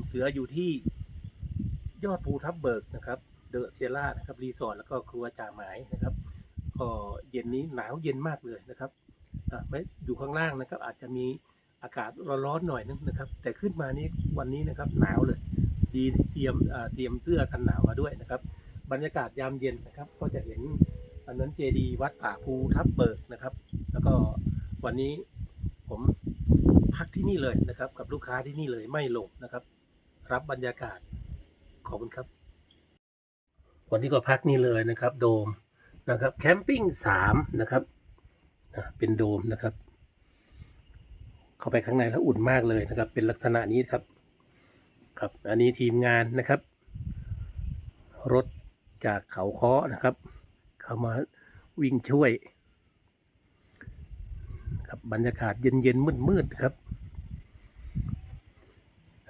มเสืออยู่ที่ยอดภูทับเบิกนะครับ เดอะเซียร่านะครับรีสอร์ทแล้วก็ครัวจ่าหมายนะครับก็เย็นนี้หนาวเย็นมากเลยนะครับไม่อยู่ข้างล่างนะครับ อาจจะมีอากาศร้อนๆหน่อยนึงนะครับ แต่ขึ้นมานี้วันนี้นะครับหนาวเลย ดีเตรียมเตรียมเสื้อกันหนาวมาด้วยนะครับ บรรยากาศยามเย็นนะครับ ก็จะเห็นอันนั้นเจดีวัดป่าภูทับเบิกนะครับ แล้วก็วันนี้ผมพักที่นี่เลยนะครับ กับลูกค้าที่นี่เลยไม่ลงนะครับ รับบรรยากาศ ขอบคุณครับ วันนี้ก็พักนี่เลยนะครับ โดมนะครับแคมปิ้งสามนะครับเป็นโดมนะครับ เข้าไปข้างในแล้วอุ่นมากเลยนะครับ เป็นลักษณะนี้ครับ ครับ อันนี้ทีมงานนะครับ รถจากเขาเค้อนะครับ เข้ามาวิ่งช่วย ครับบรรยากาศเย็นๆมืดๆครับ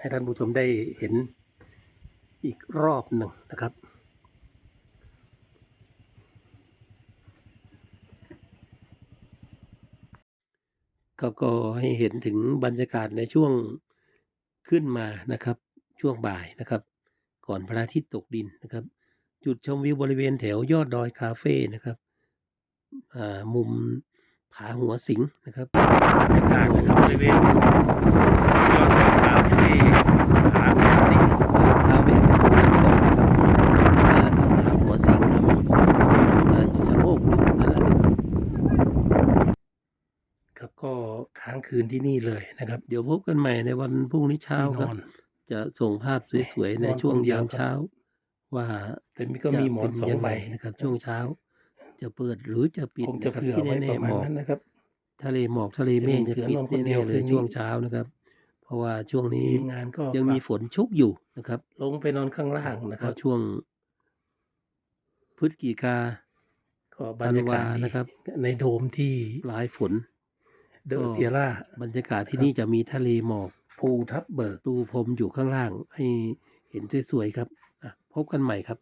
ให้ท่านผู้ชมได้เห็นอีกรอบหนึ่งนะครับ ครับก็ให้เห็นถึงบรรยากาศในช่วงขึ้นมานะครับ ช่วงบ่ายนะครับ ก่อนพระอาทิตย์ตกดินนะครับ จุดชมวิวบริเวณแถวยอดดอยคาเฟ่นะครับมุมผาหัวสิงนะครับบรรยากาศนะครับบริเวณยอดดอยคาเฟ่ผาหัวสิงพาไปดูกันก่อนนะครับนั่นแหละครับผาหัวสิ งครับอ่าชะโงกดูตรงนั่นแหละครับครับก็ค้างคืนที่นี่เลยนะครับ เดี๋ยวพบกันใหม่ในวันพรุ่งนี้เช้าครับ จะส่งภาพสวยๆในช่วงยามเช้า ว่าแต่มีก็มีหมอนจะเป็สองยัไใบนะครับ ช่วงเช้า จะเปิดหรือจะปิดคงจะนะครับเผื่อที่ไว้แน่ประๆมาหณมอกนั้นนะครับทะเลหมอกทะเลเมฆจะจะมีปิดเสือนอนคนเดีแน่ยวๆเลยคืนนี้ช่วงเช้านะครับ เพราะว่าช่วงนี้ทีมงานก็ยังมีฝนชุกอยู่นะครับ ลงไปนอนข้างล่างนะเพครับราะช่วง พฤศจิกาก็บรรยากาศธันวาดีนะครับ ในโดมที่ปลายฝน เดอะเซียร่าบรรยากาศที่นี่จะมีทะเลหมอกภูทับเบิกตูพรมอยู่ข้างล่าง ให้เห็นสวยๆครับอะพบกันใหม่ครับ